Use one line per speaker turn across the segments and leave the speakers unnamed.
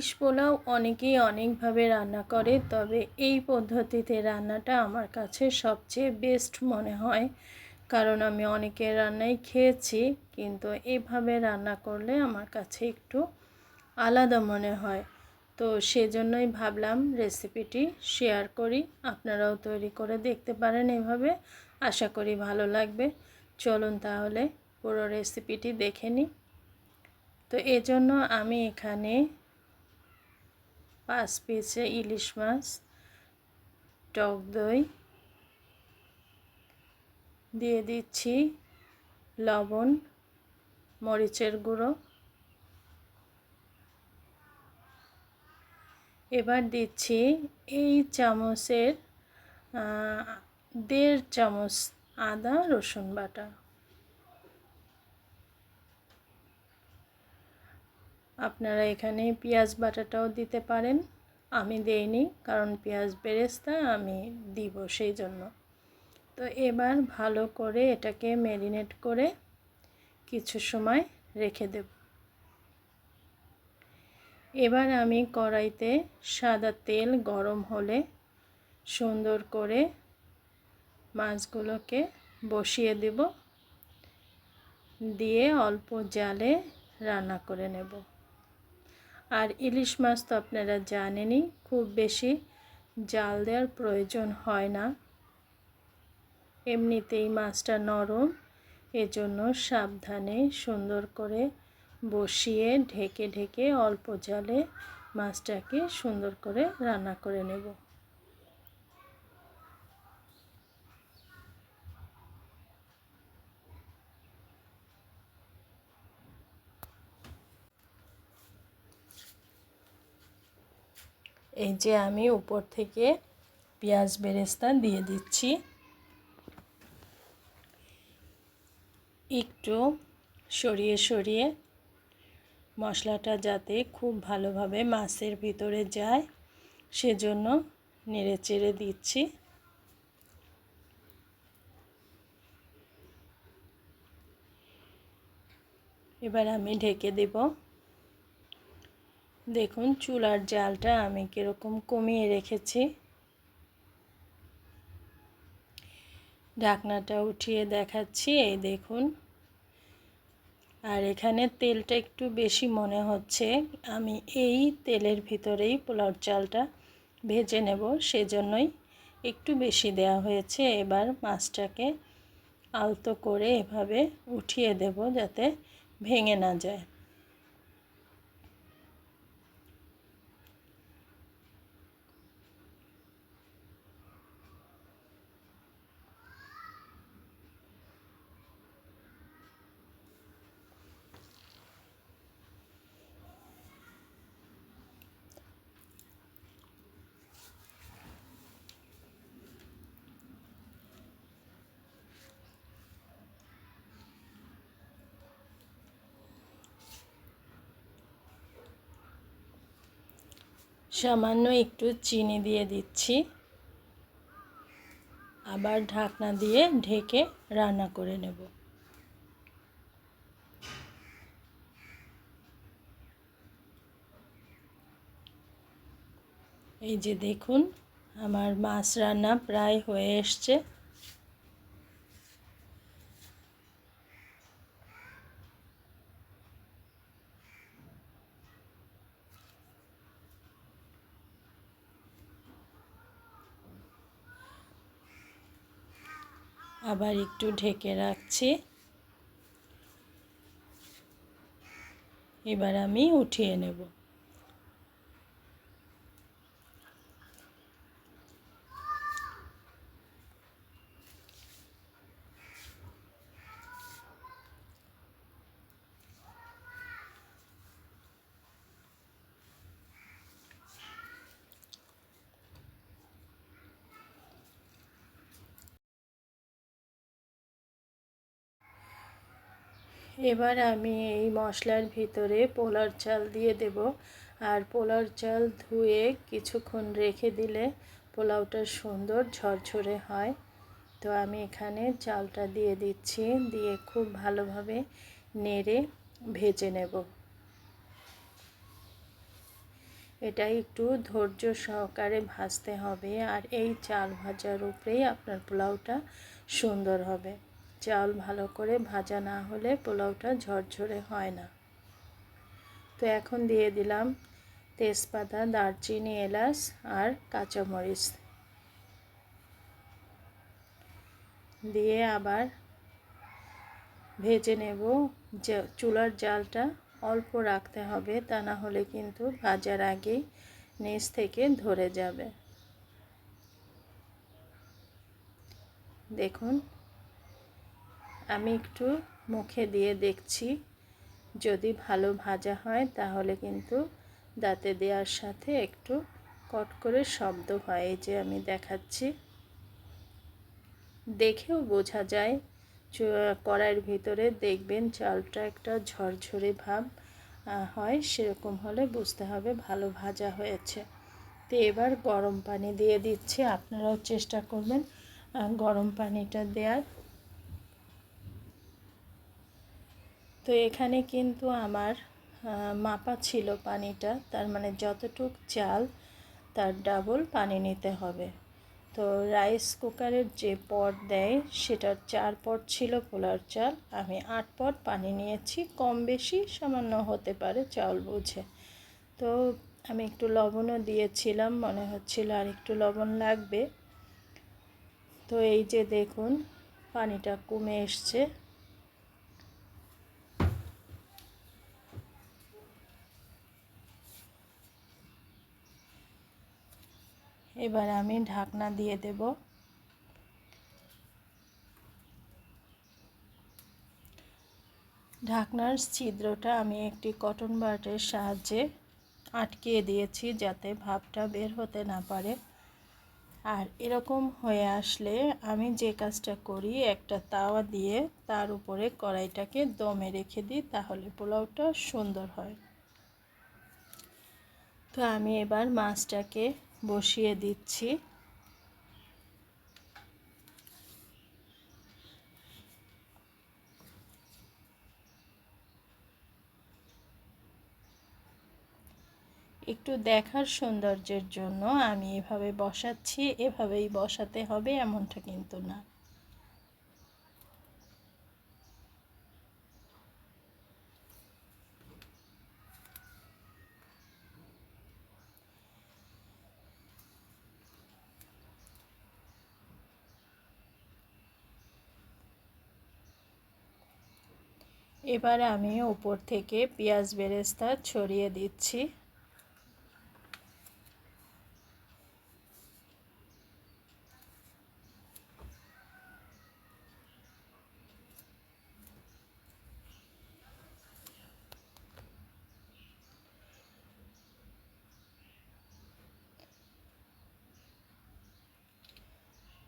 ইলিশ পোলাও অনেকেই অনেকভাবে রান্না করে, তবে এই পদ্ধতিতে রান্নাটা আমার কাছে সবচেয়ে বেস্ট মনে হয়। কারণ আমি অনেকের রান্নাই খেয়েছি, কিন্তু এভাবে রান্না করলে আমার কাছে একটু আলাদা মনে হয়। তো সেজন্যই ভাবলাম রেসিপিটি শেয়ার করি। আপনারাও তৈরি করে দেখতে পারেন এভাবে। আশা করি ভালো লাগবে। চলুন তাহলে পুরো রেসিপিটি দেখে নিই। তো এজন্য আমি এখানে পাঁচ পিসে ইলিশ মাছ, টক দই, দিয়ে দিচ্ছি লবণ, মরিচের গুঁড়ো। এবার দিচ্ছি এই চামচের দেড় চামচ আদা রসুন বাটা। আপনারা এখানে পেঁয়াজ বাটাটাও দিতে পারেন। আমি দেইনি, কারণ পেঁয়াজ বেরেস্তা আমি দিব সেই জন্য তো এবার ভালো করে এটাকে ম্যারিনেট করে কিছু সময় রেখে দেব। এবার আমি কড়াইতে সাদা তেল গরম হলে সুন্দর করে মাছগুলোকে বসিয়ে দেব। দিয়ে অল্প জালে রান্না করে নেব। আর ইলিশ মাছ তো আপনারা জানেনই, খুব বেশি জাল দেওয়ার প্রয়োজন হয় না। এমনিতেই মাছটা নরম, এজন্য সাবধানে সুন্দর করে বসিয়ে ঢেকে ঢেকে অল্প জালে মাছটাকে সুন্দর করে রান্না করে নেব। এই যে আমি উপর থেকে পেঁয়াজ বেরেস্তা দিয়ে দিচ্ছি। একটু সরিয়ে সরিয়ে মশলাটা যাতে খুব ভালোভাবে মাছের ভিতরে যায়, সেজন্য নেড়ে চেড়ে দিচ্ছি। এবার আমি ঢেকে দেব। দেখুন, চুলার জালটা আমি কীরকম কমিয়ে রেখেছি। ঢাকনাটা উঠিয়ে দেখাচ্ছি, এই দেখুন। আর এখানে তেলটা একটু বেশি মনে হচ্ছে। আমি এই তেলের ভিতরেই পোলাও চালটা ভেজে নেব, সেজন্যই একটু বেশি দেয়া হয়েছে। এবার মাছটাকে আলতো করে এভাবে উঠিয়ে দেব যাতে ভেঙে না যায়। সামান্য একটু চিনি দিয়ে দিচ্ছি। আবার ঢাকনা দিয়ে ঢেকে রান্না করে নেব। এই যে দেখুন, আমার মাছ রান্না প্রায় হয়ে এসছে। আবার একটু ঢেকে রাখছি। এবার আমি উঠিয়ে নেব। এবার আমি এই মশলার ভিতরে পোলার চাল দিয়ে দেব। আর পোলার চাল ধুয়ে কিছুক্ষণ রেখে দিলে পোলাওটা সুন্দর ঝরঝরে হয়। তো আমি এখানে চালটা দিয়ে দিচ্ছি, দিয়ে খুব ভালোভাবে নেড়ে ভেজে নেব। এটা একটু ধৈর্য সহকারে ভাজতে হবে, আর এই চাল ভাজার উপরেই আপনার পোলাওটা সুন্দর হবে। চাল ভালো করে ভাজা না হলে পোলাওটা ঝরঝরে হয় না। তো এখন দিয়ে দিলাম তেজপাতা, দারচিনি, এলাচ আর কাঁচামরিচ। দিয়ে আবার ভেজে নেব। চুলার জালটা অল্প রাখতে হবে, তা না হলে কিন্তু ভাজার আগেই নিচ থেকে ধরে যাবে। দেখুন আমি একটু মুখে দিয়ে দেখছি। যদি ভালো ভাজা হয়, তাহলে কিন্তু দাঁতে দেওয়ার সাথে একটু কট করে শব্দ হয়। এই যে আমি দেখাচ্ছি। দেখেও বোঝা যায় কড়াইয়ের ভিতরে দেখবেন চালটা একটা ঝরঝরে ভাব হয়। সেরকম হলে বুঝতে হবে ভালো ভাজা হয়েছে। তো এবার গরম পানি দিয়ে দিচ্ছি। আপনারাও চেষ্টা করবেন গরম পানিটা দেওয়ার তো এখানে কিন্তু আমার মাপা ছিল পানিটা, তার মানে যতটুক চাল, তার ডাবল পানি নিতে হবে। তো রাইস কুকারের যে পট দেয়, সেটার চার পট ছিল পোলার চাল, আমি আট পট পানি নিয়েছি, কম বেশি সামান্য হতে পারে চাল বুঝে। তো আমি একটু লবণও দিয়েছিলাম, মনে হচ্ছিল আর একটু লবণ লাগবে। তো এই যে দেখুন, পানিটা কমে এসছে। এবার আমি ঢাকনা দিয়ে দেব। ঢাকনার ছিদ্রটা আমি একটি কটন বাটের সাহায্যে আটকিয়ে দিয়েছি যাতে ভাবটা বের হতে না পারে। আর এরকম হয়ে আসলে আমি যে কাজটা করি, একটা তাওয়া দিয়ে তার উপরে কড়াইটাকে দমে রেখে দিই, তাহলে পোলাওটা সুন্দর হয়। তো আমি এবার মাছটাকে বসিয়ে দিচ্ছি। একটু দেখার সৌন্দর্যের জন্য আমি এভাবে বসাচ্ছি, এভাবেই বসাতে হবে, এমনটা কিন্তু না। এবার আমি উপর থেকে পেঁয়াজ বেরেস্তা ছড়িয়ে দিচ্ছি।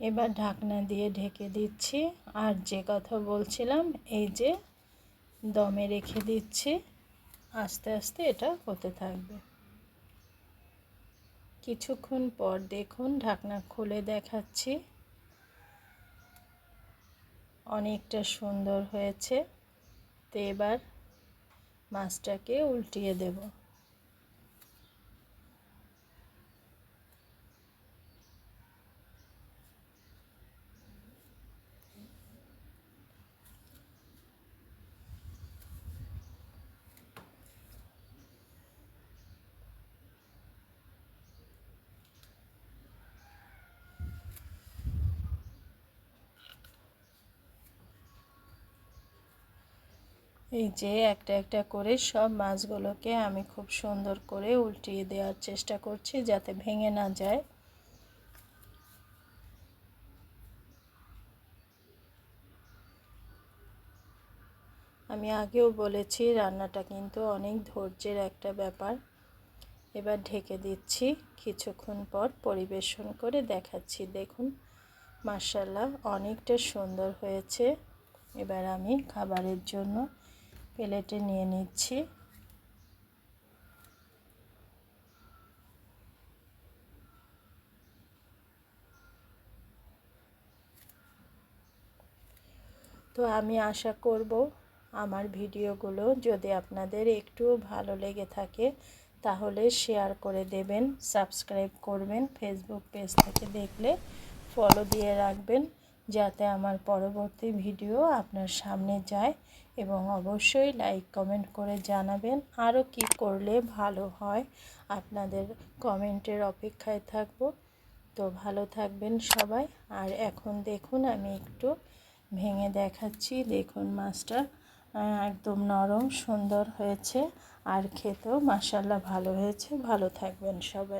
এবার ঢাকনা দিয়ে ঢেকে দিচ্ছি। আর যে কথা বলছিলাম, এই যে দমে রেখে দিচ্ছি। আস্তে আস্তে এটা হতে থাকবে। কিছুক্ষণ পর দেখুন ঢাকনা খুলে দেখাচ্ছি। অনেকটা সুন্দর হয়েছে। তো এবার মাছটাকে উল্টিয়ে দেবো। এই যে একটা একটা করে সব মাছগুলোকে আমি খুব সুন্দর করে উল্টিয়ে দেওয়ার চেষ্টা করছি যাতে ভেঙে না যায়। আমি আগেও বলেছি, রান্নাটা কিন্তু অনেক ধৈর্যের একটা ব্যাপার। এবার ঢেকে দিচ্ছি, কিছুক্ষণ পর পরিবেশন করে দেখাচ্ছি। দেখুন মার্শাল্লাহ অনেকটা সুন্দর হয়েছে। এবার আমি খাবারের জন্য প্লেটে নিয়ে নিচ্ছি। তো আমি আশা করব আমার ভিডিওগুলো যদি আপনাদের একটু ভালো লেগে থাকে, তাহলে শেয়ার করে দেবেন, সাবস্ক্রাইব করবেন, ফেসবুক পেজ থেকে দেখলে ফলো দিয়ে রাখবেন। যাতে আমার পরবর্তী ভিডিও আপনার সামনে যায় এবং অবশ্যই লাইক কমেন্ট করে জানাবেন আরও কি করলে ভালো হয়। আপনাদের কমেন্টের অপেক্ষায় থাকব। তো ভালো থাকবেন সবাই। আর এখন দেখুন, আমি একটু ভেঙে দেখাচ্ছি। দেখুন, মাছটা একদম নরম, সুন্দর হয়েছে। আর খেতেও মাসাল্লাহ ভালো হয়েছে। ভালো থাকবেন সবাই।